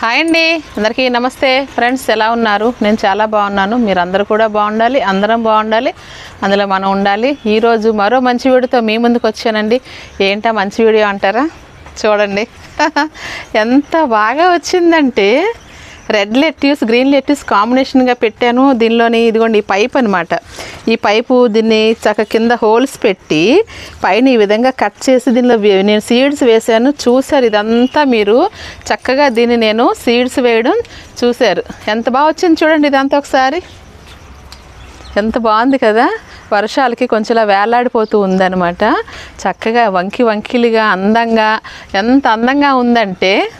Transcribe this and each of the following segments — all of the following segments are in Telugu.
హాయ్ అండి. అందరికీ నమస్తే. ఫ్రెండ్స్ ఎలా ఉన్నారు? నేను చాలా బాగున్నాను. మీరందరూ కూడా బాగుండాలి అందరం బాగుండాలి అందులో మనం ఉండాలి. ఈరోజు మరో మంచి వీడియోతో మీ ముందుకు వచ్చానండి. ఏంటా మంచి వీడియో అంటారా? చూడండి. ఎంత బాగా వచ్చిందంటే రెడ్ లెట్యూస్ గ్రీన్ లెట్యూస్ కాంబినేషన్గా పెట్టాను. దీనిలోని ఇదిగోండి ఈ పైప్ అనమాట ఈ పైపు దీన్ని చక్క కింద హోల్స్ పెట్టి పైన ఈ విధంగా కట్ చేసి దీనిలో వే- నేను సీడ్స్ వేసాను చూసారు ఇదంతా మీరు. చక్కగా దీన్ని నేను సీడ్స్ వేయడం చూశారు. ఎంత బాగా వచ్చింది చూడండి ఇదంతా ఒకసారి. ఎంత బాగుంది కదా. వర్షాలకి కొంచెం ఇలా వేలాడిపోతూ ఉందన్నమాట. చక్కగా వంకి వంకిలిగా అందంగా ఎంత అందంగా ఉందంటే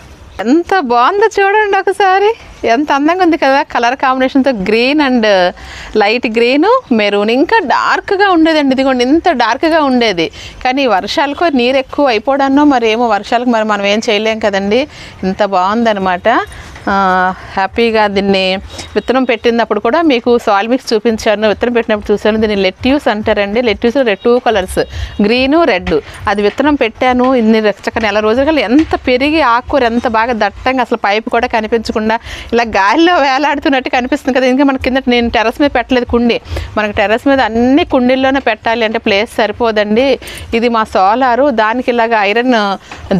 ఎంత బాగుందో చూడండి ఒకసారి. ఎంత అందంగా ఉంది కదా. కలర్ కాంబినేషన్తో green and light green maroon ఇంకా డార్క్గా ఉండేదండి. ఇదిగోండి ఇంత డార్క్గా ఉండేది. కానీ వర్షాలకు నీరు ఎక్కువ అయిపోవడానో మరి ఏమో వర్షాలకు మరి మనం ఏం చేయలేం కదండి. ఇంత బాగుందనమాట హ్యాపీగా దీన్ని విత్తనం పెట్టినప్పుడు కూడా మీకు సాయిల్ మిక్స్ చూపించాను. విత్తనం పెట్టినప్పుడు చూశాను. దీన్ని లెట్యూస్ అంటారండి. Lettuce red two colours green red అది విత్తనం పెట్టాను. ఇన్ని చక్క నెల రోజులు ఎంత పెరిగి ఆకుకూర ఎంత బాగా దట్టంగా అసలు పైపు కూడా కనిపించకుండా ఇలా గాలిలో వేలాడుతున్నట్టు కనిపిస్తుంది కదా. ఇంకా మన కింద నేను టెర్రస్ మీద పెట్టలేదు కుండి. మనకి టెర్రస్ మీద అన్ని కుండీల్లోనే పెట్టాలి అంటే ప్లేస్ సరిపోదండి. ఇది మా సోలారు. దానికి ఇలాగ ఐరన్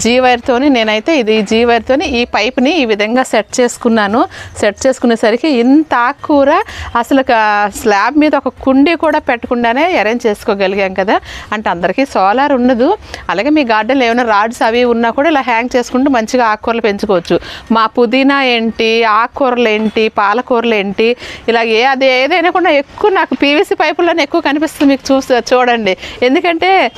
జీవైర్తోని నేనైతే ఇది జీ వైర్తోని ఈ పైప్ని ఈ విధంగా సెట్ చేసుకున్నాను. సెట్ చేసుకునేసరికి ఇంత ఆకుకూర అసలు స్లాబ్ మీద ఒక కుండీ కూడా పెట్టకుండానే అరేంజ్ చేసుకోగలిగాం కదా. అంటే అందరికీ సోలార్ ఉండదు. అలాగే మీ గార్డెన్లో ఏమైనా రాడ్స్ అవి ఉన్నా కూడా ఇలా హ్యాంగ్ చేసుకుంటూ మంచిగా ఆకుకూరలు పెంచుకోవచ్చు. మా పుదీనా ఏంటి ఆకుకూరలు ఏంటి పాలకూరలు ఏంటి ఇలా ఏ అది ఏదైనా కూడా ఎక్కువ నాకు పీవీసీ పైపుల్లోనే ఎక్కువ కనిపిస్తుంది మీకు చూసి చూడండి. ఎందుకంటే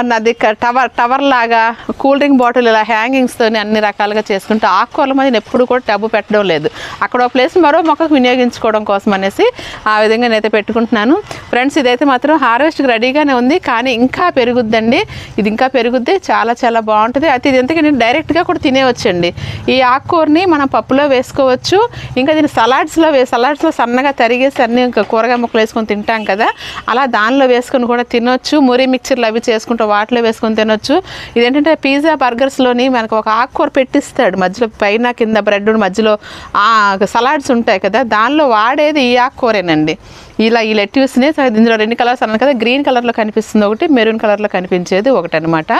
నాది క- టవర్ టవర్ లాగా కూల్ డ్రింక్ బాటిల్ ఇలా హ్యాంగింగ్స్తోని అన్ని రకాలుగా చేసుకుంటూ ఆకుకూరల మీద ఎప్పుడు కూడా టబ్బు పెట్టడం లేదు. అక్కడ ప్లేస్ మరో మొక్కకు వినియోగించుకోవడం కోసం అనేసి ఆ విధంగా నేనైతే పెట్టుకుంటున్నాను. ఫ్రెండ్స్ ఇదైతే మాత్రం హార్వెస్ట్కి రెడీగానే ఉంది కానీ ఇంకా పెరుగుద్దండి. ఇది ఇంకా పెరుగుద్ది చాలా చాలా బాగుంటుంది. అయితే ఇది ఎందుకంటే డైరెక్ట్గా కూడా తినేవచ్చండి. ఈ ఆకుకూరని మనం పప్పులో వేసుకోవచ్చు ఇంకా దీన్ని సలాడ్స్లో వే సలాడ్స్లో సన్నగా తరిగేసి అన్ని ఇంకా కూరగాయ ముక్కలు వేసుకొని తింటాం కదా అలా దానిలో వేసుకొని కూడా తినొచ్చు. మురి మిక్చర్లు అవి చేసుకుంటూ వాటిలో వేసుకొని తినొచ్చు. ఇదేంటంటే పిజ్జా బర్గర్స్లోని మనకు ఒక ఆకుకూర పెట్టిస్తాడు మధ్యలో పైన కింద బ్రెడ్ మధ్యలో ఆ సలాడ్స్ ఉంటాయి కదా దానిలో వాడేది ఈ ఆకుకూరేనండి ఇలా ఈ లెట్యూస్ని ఇందులో రెండు కలర్స్ అన్నాను కదా గ్రీన్ కలర్లో కనిపిస్తుంది ఒకటి మెరూన్ కలర్లో కనిపించేది ఒకటి అనమాట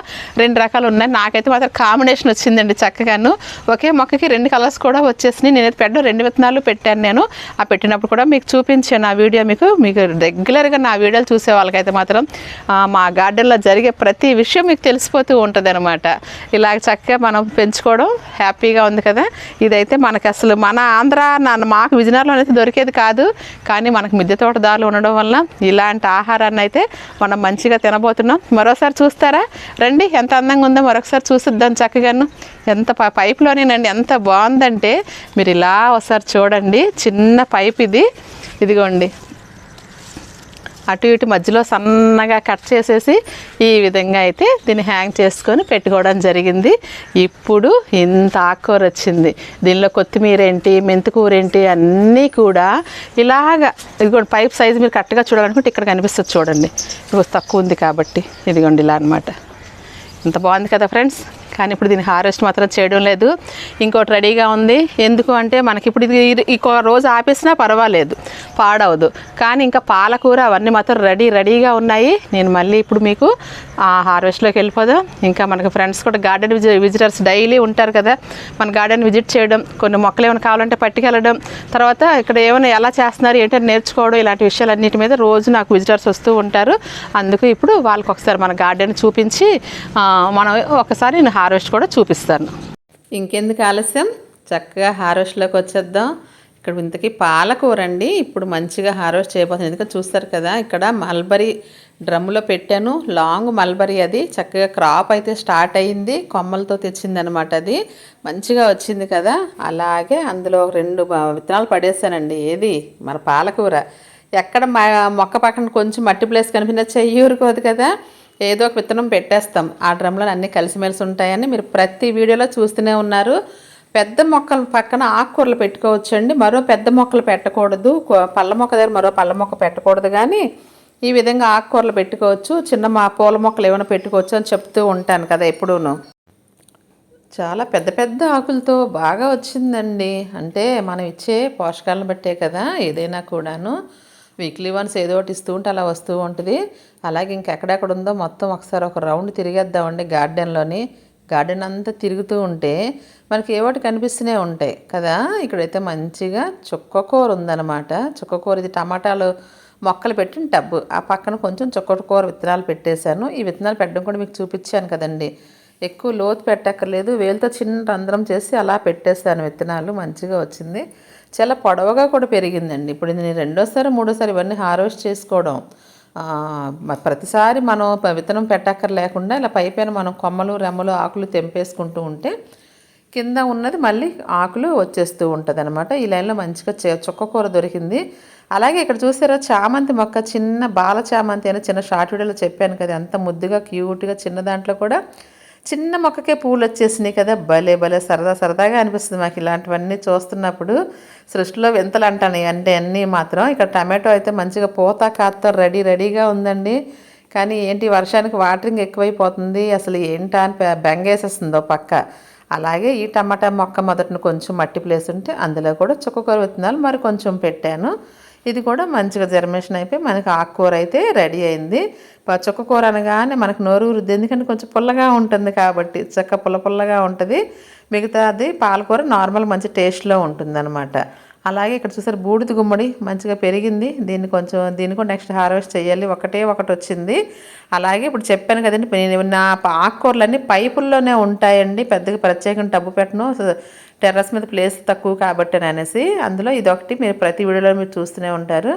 రెండు రకాలు ఉన్నాయి. నాకైతే మాత్రం కాంబినేషన్ వచ్చిందండి చక్కగాను. ఒకే మొక్కకి రెండు కలర్స్ కూడా వచ్చేసినాయి. నేనైతే పెట్టడం రెండు విత్తనాలు పెట్టాను నేను. ఆ పెట్టినప్పుడు కూడా మీకు చూపించాను. ఆ వీడియో మీకు మీకు రెగ్యులర్గా నా వీడియోలు చూసే వాళ్ళకైతే మాత్రం మా గార్డెన్లో జరిగే ప్రతి విషయం మీకు తెలిసిపోతూ ఉంటుంది అనమాట ఇలా చక్కగా మనం పెంచుకోవడం హ్యాపీగా ఉంది కదా. ఇదైతే మనకి అసలు మన ఆంధ్ర నన్ను మాకు విజయనగరంలో అయితే దొరికేది కాదు. కానీ మనకు మిద్దె తోటదారులు ఉండడం వల్ల ఇలాంటి ఆహారాన్ని అయితే మనం మంచిగా తినబోతున్నాం. మరోసారి చూస్తారా? రండి ఎంత అందంగా ఉందో మరొకసారి చూసిద్దాం చక్కగాను. ఎంత ప- ఎంత బాగుందంటే మీరు ఇలా ఒకసారి చూడండి. చిన్న పైప్ ఇది. ఇదిగోండి. అటు ఇటు మధ్యలో సన్నగా కట్ చేసేసి ఈ విధంగా అయితే దీన్ని హ్యాంగ్ చేసుకొని పెట్టుకోవడం జరిగింది. ఇప్పుడు ఇంత ఆకుకూర వచ్చింది. దీనిలో కొత్తిమీర ఏంటి మెంతికూర ఏంటి అన్నీ కూడా ఇలాగా ఇదిగోండి పైప్ సైజు మీరు కరెక్ట్గా చూడాలనుకుంటే ఇక్కడ కనిపిస్తుంది చూడండి. ఇప్పుడు తక్కువ ఉంది కాబట్టి ఇదిగోండి ఇలా అన్నమాట. ఇంత బాగుంది కదా ఫ్రెండ్స్? కానీ ఇప్పుడు దీన్ని హార్వెస్ట్ మాత్రం చేయడం లేదు. ఇంకోటి రెడీగా ఉంది. ఎందుకు అంటే మనకి ఇప్పుడు ఇది ఇంకో రోజు ఆపేసినా పర్వాలేదు. పాడవదు. కానీ ఇంకా పాలకూర అవన్నీ మాత్రం రెడీ రెడీగా ఉన్నాయి. నేను మళ్ళీ ఇప్పుడు మీకు ఆ హార్వెస్ట్లోకి వెళ్ళిపోదాం. ఇంకా మనకి ఫ్రెండ్స్ కూడా గార్డెన్ విజిటర్స్ డైలీ ఉంటారు కదా. మన గార్డెన్ విజిట్ చేయడం కొన్ని మొక్కలు ఏమైనా కావాలంటే పట్టుకెళ్ళడం తర్వాత ఇక్కడ ఏమైనా ఎలా చేస్తున్నారు ఏంటంటే నేర్చుకోవడం ఇలాంటి విషయాలన్నిటి మీద రోజు నాకు విజిటర్స్ వస్తూ ఉంటారు. అందుకు ఇప్పుడు వాళ్ళకి ఒకసారి మన గార్డెన్ చూపించి మనం ఒకసారి నేను హార్వెస్ట్ కూడా చూపిస్తాను. ఇంకెందుకు ఆలస్యం? చక్కగా హార్వెస్ట్లోకి వచ్చేద్దాం. ఇక్కడ ఇంతకీ పాలకూర అండి ఇప్పుడు మంచిగా హార్వెస్ట్ చేయబోతుంది. ఎందుకంటే చూస్తారు కదా ఇక్కడ మల్బరీ డ్రమ్ములో పెట్టాను. లాంగ్ మల్బరీ అది. చక్కగా క్రాప్ అయితే స్టార్ట్ అయ్యింది కొమ్మలతో తెచ్చింది అనమాట అది. మంచిగా వచ్చింది కదా. అలాగే అందులో రెండు విత్తనాలు పడేసానండి. ఏది? మన పాలకూర. ఎక్కడ మొక్క పక్కన కొంచెం మట్టి ప్లేస్ కనిపించినా చెయ్యి ఊరుకోదు కదా. ఏదో ఒక విత్తనం పెట్టేస్తాం. ఆ డ్రమ్లో అన్నీ కలిసిమెలిసి ఉంటాయని మీరు ప్రతి వీడియోలో చూస్తూనే ఉన్నారు. పెద్ద మొక్కల పక్కన ఆకుకూరలు పెట్టుకోవచ్చండి. మరో పెద్ద మొక్కలు పెట్టకూడదు. పళ్ళ మొక్క దగ్గర మరో పళ్ళ మొక్క పెట్టకూడదు కానీ ఈ విధంగా ఆకుకూరలు పెట్టుకోవచ్చు. చిన్న మా పూల మొక్కలు ఏమైనా పెట్టుకోవచ్చు అని చెప్తూ ఉంటాను కదా ఎప్పుడూను. చాలా పెద్ద పెద్ద ఆకులతో బాగా వచ్చిందండి. అంటే మనం ఇచ్చే పోషకాలను బట్టే కదా ఏదైనా కూడాను. వీక్లీ వన్స్ ఏదో ఒకటి ఇస్తూ ఉంటే అలా వస్తూ ఉంటుంది. అలాగే ఇంకెక్కడెక్కడ ఉందో మొత్తం ఒకసారి ఒక రౌండ్ తిరిగేద్దామండి గార్డెన్లోని. గార్డెన్ అంతా తిరుగుతూ ఉంటే మనకి ఏవోటి కనిపిస్తూనే ఉంటాయి కదా. ఇక్కడైతే మంచిగా చుక్కకూర ఉందన్నమాట. చుక్కకూర ఇది టమాటాలు మొక్కలు పెట్టిన టబ్బు ఆ పక్కన కొంచెం చుక్కకూర విత్తనాలు పెట్టేశాను. ఈ విత్తనాలు పెట్టడం కూడా మీకు చూపించాను కదండి. ఎక్కువ లోతు పెట్టక్కర్లేదు. వేలుతో చిన్న రంధ్రం చేసి అలా పెట్టేస్తాను విత్తనాలు. మంచిగా వచ్చింది. చాలా పొడవుగా కూడా పెరిగిందండి. ఇప్పుడు నేను రెండోసారి మూడోసారి ఇవన్నీ హార్వెస్ట్ చేసుకోవడం ప్రతిసారి మనం విత్తనం పెట్టక్కర్ లేకుండా ఇలా పై పైన మనం కొమ్మలు రెమ్మలు ఆకులు తెంపేసుకుంటూ ఉంటే కింద ఉన్నది మళ్ళీ ఆకులు వచ్చేస్తూ ఉంటుంది అనమాట ఈ లైన్లో మంచిగా చే- చుక్కకూర దొరికింది. అలాగే ఇక్కడ చూసారా చామంతి మొక్క చిన్న బాల చామంతి అని చిన్న షార్ట్ వీడియోలో చెప్పాను కదా ఎంత ముద్దుగా క్యూట్గా చిన్న దాంట్లో కూడా చిన్న మొక్కకే పూలు వచ్చేసినాయి కదా భలే భలే సరదా సరదాగా అనిపిస్తుంది మాకు ఇలాంటివన్నీ చూస్తున్నప్పుడు. సృష్టిలో వింతలు అంటాను అంటే అన్నీ మాత్రం. ఇక్కడ టమాటో అయితే మంచిగా పూత కాస్త రెడీ రెడీగా ఉందండి. కానీ ఏంటి వర్షానికి వాటరింగ్ ఎక్కువైపోతుంది. అసలు ఏంటా అని బెంగేసేస్తుందో పక్క. అలాగే ఈ టమాటా మొక్క మొదటిని కొంచెం మట్టి ప్లేస్ ఉంటే అందులో కూడా చుక్కకూర విత్తనాలు మరి కొంచెం పెట్టాను. ఇది కూడా మంచిగా జర్మేషన్ అయిపోయి మనకి ఆకుకూర అయితే రెడీ అయింది. ప- చుక్కకూర అనగానే మనకు నోరు ఊరుద్ది. ఎందుకంటే కొంచెం పుల్లగా ఉంటుంది కాబట్టి చక్క పుల్ల పుల్లగా ఉంటుంది. మిగతాది పాలకూర నార్మల్ మంచి టేస్ట్లో ఉంటుంది అలాగే ఇక్కడ చూసారు బూడిద గుమ్మడి మంచిగా పెరిగింది. దీన్ని కొంచెం దీన్ని కూడా నెక్స్ట్ హార్వెస్ట్ చేయాలి. ఒకటే ఒకటి వచ్చింది. అలాగే ఇప్పుడు చెప్పాను కదండి నేను నా ఆకుకూరలన్నీ పైపుల్లోనే ఉంటాయండి. పెద్దగా ప్రత్యేకంగా డబ్బు పెట్టను. టెర్రస్ మీద ప్లేస్ తక్కువ కాబట్టి అనేసి అందులో ఇదొకటి మీరు ప్రతి వీడియోలో మీరు చూస్తూనే ఉంటారు.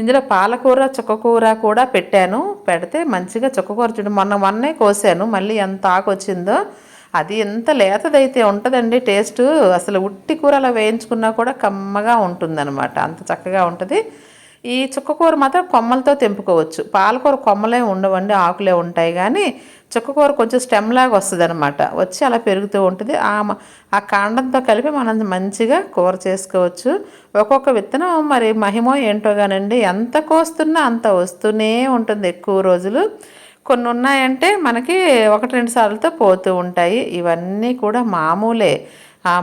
ఇందులో పాలకూర చుక్కకూర కూడా పెట్టాను. పెడితే మంచిగా చుక్కకూర చూడండి మొన్న మొన్నే కోసాను. మళ్ళీ ఎంత ఆకు వచ్చిందో అది ఎంత లేతదైతే ఉంటుందండి టేస్ట్. అసలు ఉట్టి కూర అలా వేయించుకున్నా కూడా కమ్మగా ఉంటుందన్నమాట. అంత చక్కగా ఉంటుంది. ఈ చుక్కకూర మాత్రం కొమ్మలతో తెంపుకోవచ్చు. పాలకూర కొమ్మలే ఉండవండి ఆకులే ఉంటాయి కానీ చుక్కకూర కొంచెం స్టెమ్ లాగా వస్తుంది అనమాట వచ్చి అలా పెరుగుతూ ఉంటుంది. ఆ ఆ కాండంతో కలిపి మనం మంచిగా కూర చేసుకోవచ్చు. ఒక్కొక్క విత్తనం మరి మహిమో ఏంటో కానండి ఎంత కోస్తున్నా అంత వస్తూనే ఉంటుంది ఎక్కువ రోజులు. కొన్ని ఉన్నాయంటే మనకి ఒకటి రెండు సార్లతో పోతూ ఉంటాయి. ఇవన్నీ కూడా మామూలే.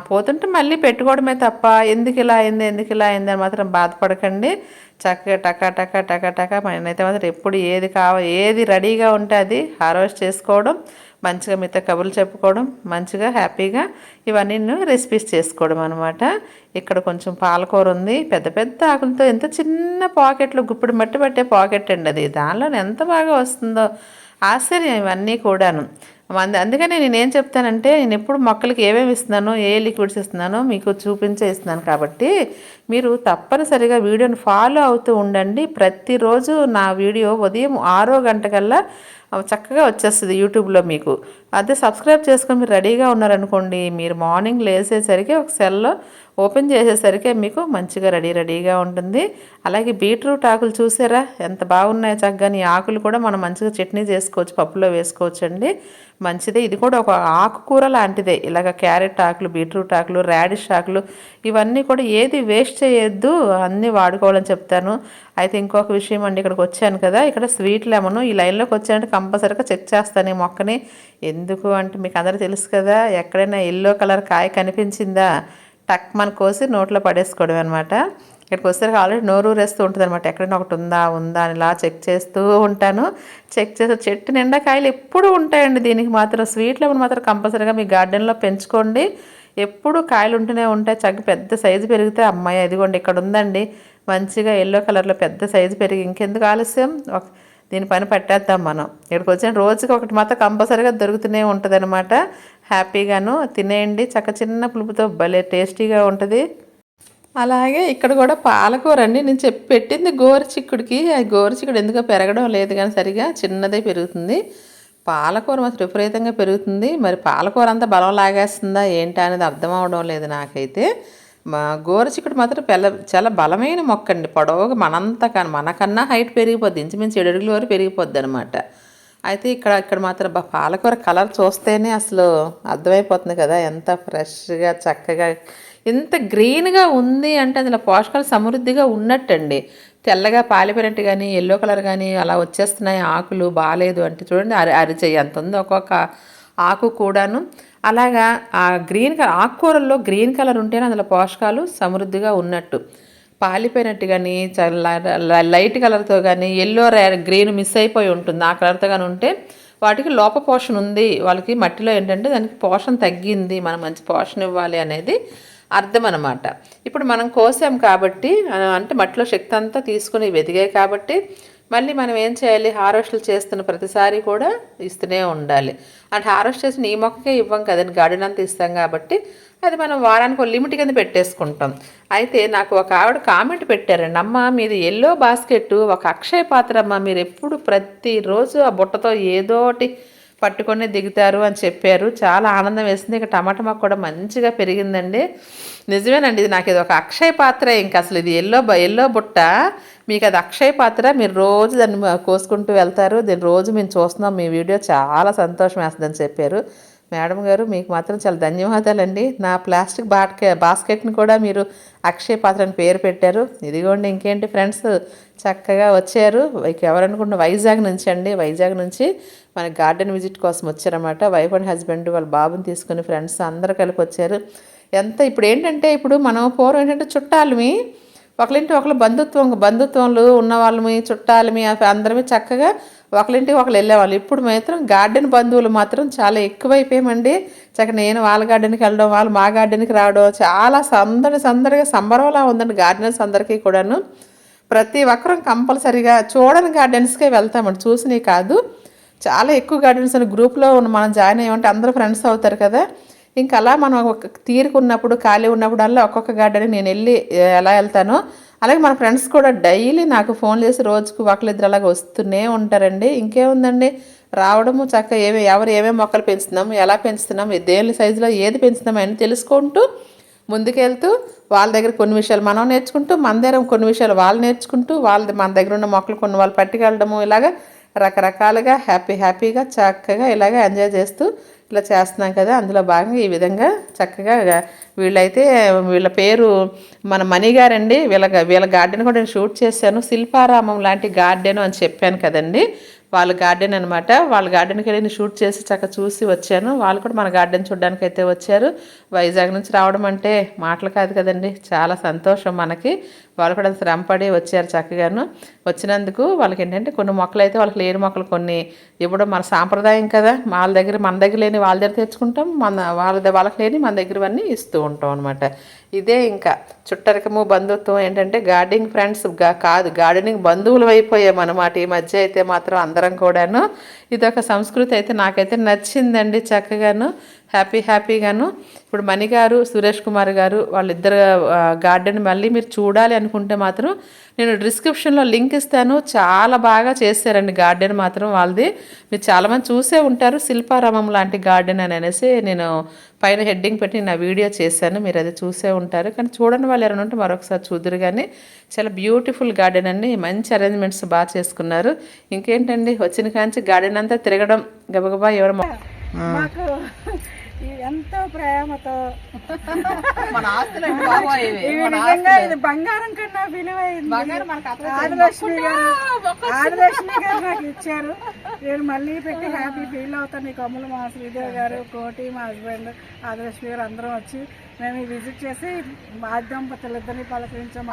పోతుంటే మళ్ళీ పెట్టుకోవడమే తప్ప ఎందుకు ఇలా అయింది ఎందుకు ఇలా అయింది అని మాత్రం బాధపడకండి. చక్కగా టకా టకా టకా టకా. మనైతే మాత్రం ఎప్పుడు ఏది కావ ఏది రెడీగా ఉంటే అది హార్వెస్ట్ చేసుకోవడం మంచిగా మీతో కబుర్లు చెప్పుకోవడం మంచిగా హ్యాపీగా ఇవన్నీ రెసిపీస్ చేసుకోవడం అనమాట ఇక్కడ కొంచెం పాలకూర ఉంది. పెద్ద పెద్ద ఆకులతో ఎంత చిన్న పాకెట్లు గుప్పిడి మట్టి పట్టే పాకెట్ అండి అది. దానిలో ఎంత బాగా వస్తుందో ఆశ్చర్యం ఇవన్నీ కూడాను. అంద అందుకనే నేను ఏం చెప్తానంటే నేను ఎప్పుడు మొక్కలకి ఏమేమి ఇస్తున్నానో ఏ లిక్విడ్స్ ఇస్తున్నానో మీకు చూపించే ఇస్తున్నాను కాబట్టి మీరు తప్పనిసరిగా వీడియోని ఫాలో అవుతూ ఉండండి. ప్రతిరోజు నా వీడియో ఉదయం ఆరో గంటకల్లా చక్కగా వచ్చేస్తుంది యూట్యూబ్లో మీకు. అదే సబ్స్క్రైబ్ చేసుకొని మీరు రెడీగా ఉన్నారనుకోండి మీరు మార్నింగ్ లేసేసరికి ఒక సెల్లో ఓపెన్ చేసేసరికి మీకు మంచిగా రెడీ రెడీగా ఉంటుంది. అలాగే బీట్రూట్ ఆకులు చూసారా? ఎంత బాగున్నాయో చక్కగా. ఈ ఆకులు కూడా మనం మంచిగా చట్నీ చేసుకోవచ్చు పప్పులో వేసుకోవచ్చు అండి మంచిదే. ఇది కూడా ఒక ఆకుకూర లాంటిదే. ఇలాగ క్యారెట్ ఆకులు బీట్రూట్ ఆకులు రాడిష్ ఆకులు ఇవన్నీ కూడా ఏది వేస్ట్ చేయొద్దు అన్నీ వాడుకోవాలని చెప్తాను. అయితే ఇంకొక విషయం అండి ఇక్కడికి వచ్చాను కదా. ఇక్కడ స్వీట్ లెమన్ ఈ లైన్లోకి వచ్చానంటే కంపల్సరీగా చెక్ చేస్తాను ఈ మొక్కని. ఎందుకు అంటే మీకు అందరూ తెలుసు కదా ఎక్కడైనా ఎల్లో కలర్ కాయ కనిపించిందా టక్ మన కోసి నోట్లో పడేసుకోవడం అనమాట ఇక్కడికి వచ్చేసరికి ఆల్రెడీ నోరు ఊరేస్తూ ఉంటుంది అనమాట ఎక్కడైనా ఒకటి ఉందా ఉందా అని ఇలా చెక్ చేస్తూ ఉంటాను. చెక్ చేసే చెట్టు నిండా కాయలు ఎప్పుడు ఉంటాయండి. దీనికి మాత్రం స్వీట్ లెమన్ మాత్రం కంపల్సరీగా మీ గార్డెన్లో పెంచుకోండి. ఎప్పుడు కాయలు ఉంటూనే ఉంటాయి. చక్క పెద్ద సైజు పెరిగితే అమ్మాయి ఇదిగోండి ఇక్కడ ఉందండి. మంచిగా ఎల్లో కలర్లో పెద్ద సైజు పెరిగి ఇంకెందుకు ఆలస్యం? ఒక దీని పని పట్టేద్దాం మనం. ఇక్కడికి వచ్చిన రోజుకి ఒకటి మాత్రం కంపల్సరీగా దొరుకుతూనే ఉంటుంది అనమాట హ్యాపీగాను తినేయండి. చక్క చిన్న పులుపుతో భలే టేస్టీగా ఉంటుంది. అలాగే ఇక్కడ కూడా పాలకూర అండి. నేను చెప్పి పెట్టింది గోరుచిక్కుడికి. ఆ గోరుచిక్కుడు ఎందుకో పెరగడం లేదు కానీ సరిగా చిన్నదే పెరుగుతుంది. పాలకూర మాత్రం విపరీతంగా పెరుగుతుంది. మరి పాలకూర అంతా బలం లాగేస్తుందా ఏంటా అనేది అర్థం అవడం లేదు నాకైతే. మా గోరుచిక్కుడు మాత్రం పెల్ల చాలా బలమైన మొక్క అండి పొడవుగా మనంతా కానీ మనకన్నా హైట్ పెరిగిపోద్ది. ఇంచుమించు ఏడు అడుగుల వరకు పెరిగిపోద్ది అనమాట అయితే ఇక్కడ ఇక్కడ మాత్రం పాలకూర కలర్ చూస్తేనే అసలు అర్థమైపోతుంది కదా. ఎంత ఫ్రెష్గా చక్కగా ఎంత గ్రీన్గా ఉంది అంటే అందులో పోషకాలు సమృద్ధిగా ఉన్నట్టండి. తెల్లగా పాలిపోయినట్టు కానీ ఎల్లో కలర్ కానీ అలా వచ్చేస్తున్నాయి. ఆకులు బాగాలేదు అంటే చూడండి అరి అరిచేయి అంత ఉంది ఒక్కొక్క ఆకు కూడాను. అలాగా ఆ గ్రీన్ కలర్ ఆకుకూరల్లో గ్రీన్ కలర్ ఉంటేనే అందులో పోషకాలు సమృద్ధిగా ఉన్నట్టు. పాలిపోయినట్టు కానీ లైట్ కలర్తో కానీ ఎల్లో గ్రీన్ మిస్ అయిపోయి ఉంటుంది. ఆ కలర్తో కానీ ఉంటే వాటికి లోప పోషణ ఉంది. వాళ్ళకి మట్టిలో ఏంటంటే దానికి పోషణ తగ్గింది. మనం మంచి పోషణ ఇవ్వాలి అనేది అర్థం అనమాట ఇప్పుడు మనం కోసాం కాబట్టి అంటే మట్టిలో శక్తి అంతా తీసుకుని వెదిగాయి కాబట్టి మళ్ళీ మనం ఏం చేయాలి? హార్వెస్ట్లు చేస్తున్న ప్రతిసారి కూడా ఇస్తూనే ఉండాలి. అంటే హార్వెస్ట్ చేసిన ఈ మొక్కకే ఇవ్వం కదండి. గార్డెన్ అంతా ఇస్తాం కాబట్టి అది మనం వారానికి ఒక లిమిట్ కింద పెట్టేసుకుంటాం. అయితే నాకు ఒక ఆవిడ కామెంట్ పెట్టారండి. అమ్మ మీది ఎల్లో బాస్కెట్ ఒక అక్షయ పాత్ర అమ్మ. మీరు ఎప్పుడు ప్రతిరోజు ఆ బుట్టతో ఏదోటి పట్టుకొని దిగుతారు అని చెప్పారు. చాలా ఆనందం వేసింది. ఇక టమాటా మాకు కూడా మంచిగా పెరిగిందండి. నిజమేనండి. ఇది నాకు ఇది ఒక అక్షయ పాత్ర. ఇంకా అసలు ఇది ఎల్లో బ- ఎల్లో బుట్ట మీకు అది అక్షయ పాత్ర మీరు రోజు దాన్ని కోసుకుంటూ వెళ్తారు. దీన్ని రోజు మేము చూస్తున్నాం. మీ వీడియో చాలా సంతోషం వేస్తుందని చెప్పారు. మేడం గారు మీకు మాత్రం చాలా ధన్యవాదాలండి. నా ప్లాస్టిక్ బాట్కే బాస్కెట్ని కూడా మీరు అక్షయ పాత్ర అని పేరు పెట్టారు. ఇదిగోండి ఇంకేంటి ఫ్రెండ్స్? చక్కగా వచ్చారు. ఎవరనుకుంటున్న వైజాగ్ నుంచి అండి. వైజాగ్ నుంచి మన గార్డెన్ విజిట్ కోసం వచ్చారన్నమాట. వైఫ్ అండ్ హస్బెండ్ వాళ్ళ బాబుని తీసుకుని ఫ్రెండ్స్ అందరూ కలిపి వచ్చారు. ఎంత ఇప్పుడు ఏంటంటే ఇప్పుడు మనం పూర్వం ఏంటంటే చుట్టాలమి. ఒకరింటి ఒకళ్ళు బంధుత్వం బంధుత్వంలో ఉన్న వాళ్ళమి చుట్టాలమి అవి అందరమే చక్కగా ఒకరింటికి ఒకళ్ళు వెళ్ళేవాళ్ళు. ఇప్పుడు మాత్రం గార్డెన్ బంధువులు మాత్రం చాలా ఎక్కువైపోయామండి. చక్కగా నేను వాళ్ళ గార్డెన్కి వెళ్ళడం వాళ్ళు మా గార్డెన్కి రావడం చాలా సందడి సందడిగా సంబరంలా ఉందండి గార్డెన్స్ అందరికీ కూడాను. ప్రతి ఒక్కరం కంపల్సరీగా చూడని గార్డెన్స్కే వెళ్తామండి. చూసినవి కాదు. చాలా ఎక్కువ గార్డెన్స్ అని గ్రూప్లో ఉన్న మనం జాయిన్ అయ్యామంటే అందరూ ఫ్రెండ్స్ అవుతారు కదా. ఇంకా అలా మనం ఒక తీరుకున్నప్పుడు ఖాళీ ఉన్నప్పుడల్లా ఒక్కొక్క గార్డెన్కి నేను వెళ్ళి ఎలా వెళ్తానో. అలాగే మన ఫ్రెండ్స్ కూడా డైలీ నాకు ఫోన్ చేసి రోజుకు ఒకళ్ళిద్దరు అలాగ వస్తూనే ఉంటారండి. ఇంకేముందండి? రావడము చక్కగా ఏమి ఎవరు ఏమేమి మొక్కలు పెంచుతున్నాము ఎలా పెంచుతున్నాము దేని సైజులో ఏది పెంచుతున్నాము అని తెలుసుకుంటూ ముందుకెళ్తూ వాళ్ళ దగ్గర కొన్ని విషయాలు మనం నేర్చుకుంటూ మన దగ్గర కొన్ని విషయాలు వాళ్ళు నేర్చుకుంటూ వాళ్ళ మన దగ్గర ఉన్న మొక్కలు కొన్ని వాళ్ళు పట్టుకెళ్ళడము ఇలాగా రకరకాలుగా హ్యాపీ హ్యాపీగా చక్కగా ఇలాగ ఎంజాయ్ చేస్తూ ఇలా చేస్తున్నాం కదా. అందులో భాగంగా ఈ విధంగా చక్కగా వీళ్ళైతే వీళ్ళ పేరు మన మణి గారండి. వీళ్ళ వీళ్ళ గార్డెన్ కూడా నేను షూట్ చేశాను. శిల్పారామం లాంటి గార్డెన్ అని చెప్పాను కదండి. వాళ్ళ గార్డెన్ అనమాట వాళ్ళ గార్డెన్కి వెళ్ళి షూట్ చేసి చక్క చూసి వచ్చాను. వాళ్ళు కూడా మన గార్డెన్ చూడడానికి అయితే వచ్చారు. వైజాగ్ నుంచి రావడం అంటే మాటలు కాదు కదండి. చాలా సంతోషం మనకి. వాళ్ళు కూడా శ్రమపడి వచ్చారు చక్కగాను. వచ్చినందుకు వాళ్ళకి ఏంటంటే కొన్ని మొక్కలు అయితే వాళ్ళకి లేని మొక్కలు కొన్ని ఇవ్వడం మన సాంప్రదాయం కదా. వాళ్ళ దగ్గర మన దగ్గర లేని వాళ్ళ దగ్గర తెచ్చుకుంటాం. మన వాళ్ళ వాళ్ళకి లేని మన దగ్గరవన్నీ ఇస్తూ ఉంటాం అనమాట ఇదే ఇంకా చుట్టరికము బంధుత్వం ఏంటంటే గార్డెనింగ్ ఫ్రెండ్స్ కాదు గార్డెనింగ్ బంధువులు అయిపోయాం అనమాట ఈ మధ్య అయితే మాత్రం అందరం కూడాను. ఇదొక సంస్కృతి అయితే నాకైతే నచ్చిందండి చక్కగాను. హ్యాపీ హ్యాపీగాను. ఇప్పుడు మణి గారు సురేష్ కుమార్ గారు వాళ్ళిద్దరు గార్డెన్ మళ్ళీ మీరు చూడాలి అనుకుంటే మాత్రం నేను డిస్క్రిప్షన్లో లింక్ ఇస్తాను. చాలా బాగా చేశారండి గార్డెన్ మాత్రం వాళ్ళది. మీరు చాలామంది చూసే ఉంటారు శిల్పారామం లాంటి గార్డెన్ అని అనేసి నేను పైన హెడ్డింగ్ పెట్టి నా వీడియో చేశాను. మీరు అది చూసే ఉంటారు. కానీ చూడని వాళ్ళు ఎవరైనా ఉంటే మరొకసారి చూద్దరు కానీ చాలా బ్యూటిఫుల్ గార్డెన్ అండి. మంచి అరేంజ్మెంట్స్ బాగా చేసుకున్నారు. ఇంకేంటండి? వచ్చిన కాంచి గార్డెన్ అంతా తిరగడం గబగబా ఎవరు మొ- మాకు ఈ ఎంతో ప్రేమతో. మన ఆస్తులు అంటే బాబోయ్ ఇవి. ఇవి నిజంగా ఇది బంగారం కన్నా విలువైంది. ఆదిలక్ష్మి గారు ఆదిలక్ష్మి గారు నాకు ఇచ్చారు. నేను మళ్ళీ పెట్టి హ్యాపీ ఫీల్ అవుతాను ఈ కొమ్మలు మా శ్రీదేవి గారు కోటి మా హస్బెండ్ ఆదిలక్ష్మి గారు అందరం వచ్చి మేము విజిట్ చేసి ఆ దంపతులు ఇద్దరిని పలకరించాము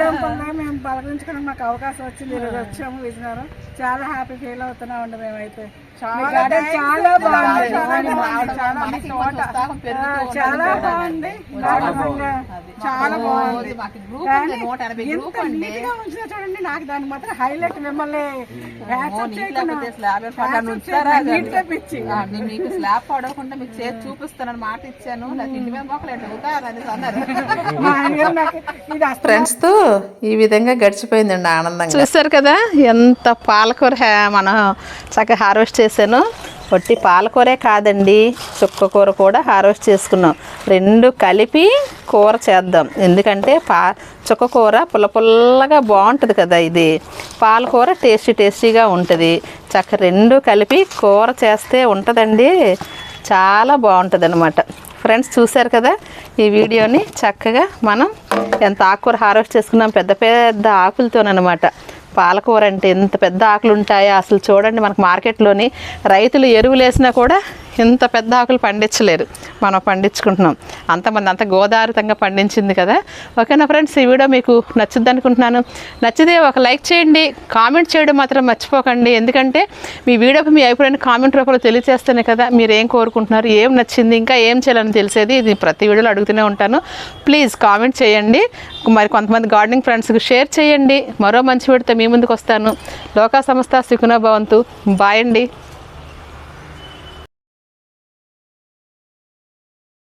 దంపతులు మేము పలకరించుకోవడానికి మాకు అవకాశం వచ్చింది. ఈరోజు వచ్చాము విజయనగరం. చాలా హ్యాపీ ఫీల్ అవుతున్నామండి మేమైతే. garden చాలా చాలా బాగుంది చాలా బాగుంది ఉంచినా చూడండి నాకు దాని మాత్రం హైలైట్ మిమ్మల్ని మీకు స్లాబ్ పడకుండా మీకు చేసి చూపిస్తానని మాట ఇచ్చాను ఫ్రెండ్స్తో ఈ విధంగా గడిచిపోయిందండి ఆనందంగా. చూస్తారు కదా ఎంత పాలకూర మనం చక్కగా హార్వెస్ట్ చేశాను. వట్టి పాలకూరే కాదండి. చుక్కకూర కూడా హార్వెస్ట్ చేసుకున్నాం. రెండు కలిపి కూర చేద్దాం. ఎందుకంటే పా చుక్కకూర పుల్ల పుల్లగా బాగుంటుంది కదా ఇది. పాలకూర టేస్టీ టేస్టీగా ఉంటుంది. చక్క రెండు కలిపి కూర చేస్తే ఉంటుందండి. చాలా బాగుంటుంది అనమాట ఫ్రెండ్స్ చూశారు కదా? ఈ వీడియోని చక్కగా మనం ఎంత ఆకుకూర హార్వెస్ట్ చేసుకున్నాం. పెద్ద పెద్ద ఆకులతోనమాట పాలకూర అంటే ఎంత పెద్ద ఆకులు ఉంటాయో అసలు చూడండి మనకు మార్కెట్లోని రైతులు ఎరువులు వేసినా కూడా ఇంత పెద్ద ఆకులు పండించలేరు. మనం పండించుకుంటున్నాం. అంతమంది అంత గోదావరితంగా పండించింది కదా. ఓకేనా ఫ్రెండ్స్? ఈ వీడియో మీకు నచ్చుద్ది అనుకుంటున్నాను. నచ్చితే ఒక లైక్ చేయండి. కామెంట్ చేయడం మాత్రం మర్చిపోకండి. ఎందుకంటే మీ వీడియోకి మీ అభిప్రాయాన్ని కామెంట్ రూపంలో తెలియజేస్తేనే కదా మీరు ఏం కోరుకుంటున్నారు ఏం నచ్చింది ఇంకా ఏం చేయాలని తెలిసేది ఇది ప్రతి వీడియోలో అడుగుతూనే ఉంటాను. ప్లీజ్ కామెంట్ చేయండి. మరి కొంతమంది గార్డెనింగ్ ఫ్రెండ్స్కి షేర్ చేయండి. మరో మంచి వీడితో మీ ముందుకు వస్తాను. లోకా సంస్థ సుఖునా భవంతు. బాయ్ అండి.